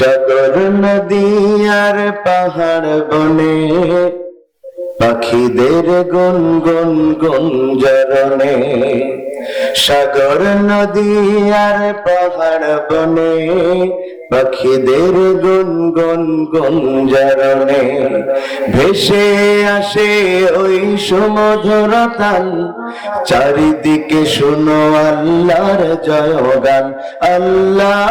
সাগর নদী আর পাহাড় বনে, পাখিদের গুন গুন গুঞ্জরণে। সাগর, নদী আর পাহাড় বনে, পাখিদের গুন গুন গুঞ্জরণে। ভেসে আসে ওই সুমধুর তান চারিদিকে শুনো আল্লাহর জয়গান। আল্লাহ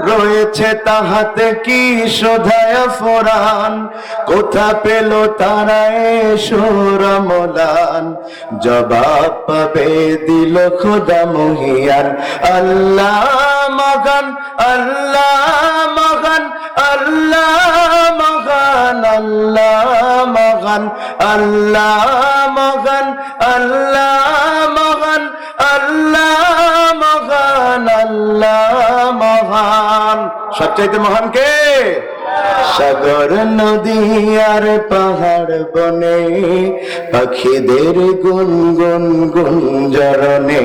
রয়েছে তাহাতে কি শোধায় ফোরান? কোথা পেল তারা সুর মলান জবাব পাবে দিল খোদা মহিয়ান আল্লাহ মগান আল্লাহ মগান আল্লাহ মগান আল্লাহ মগান আল্লাহ মগান আল্লাহ সবচাইতে মহান কে? সাগর নদী আর পাহাড় বনে, পাখিদের গুন গুন গুঞ্জরণে।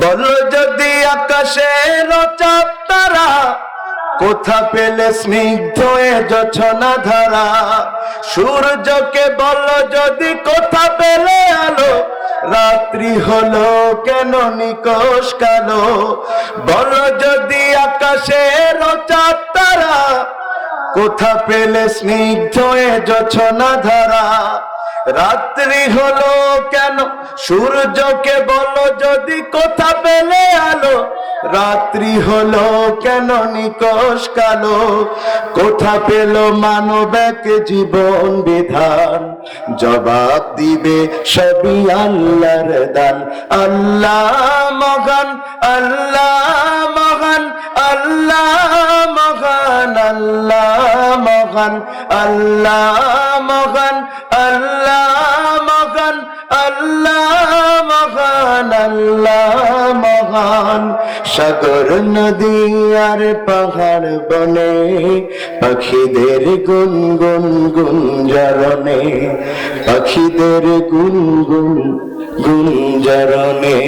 বল যদি আকাশে রচাপ তারা, কোথা পেলে স্নিগ্ধ এ জছনা ধারা? সূর্যকে বল যদি কোথা পেলে আলো রাত্রি হলো কেন নিকোষ কালো? বড় যদি আকাশে রচাপ তারা, কোথা পেলে স্নিগ্ধ এ জছনা ধারা? রাত্রি হলো কেন সূর্যকে বলো, যদি কোথা পেলে আলো? রাত্রি হলো কেন নিকশ কালো? কোথা পেল মানব এক জীবন বিধান? জবাব দিবে সবই আল্লাহর দান। আল্লাহ মগান আল্লাহ মগান আল্লাহ মগান আল্লাহ মগান আল্লাহ মগান আল্লাহ মগান আল্লাহ আল্লাহ মহান। সাগর, নদী আর পাহাড় বনে, পাখিদের গুন গুন গুঞ্জরণে, পাখিদের গুন গুন গুঞ্জরণে।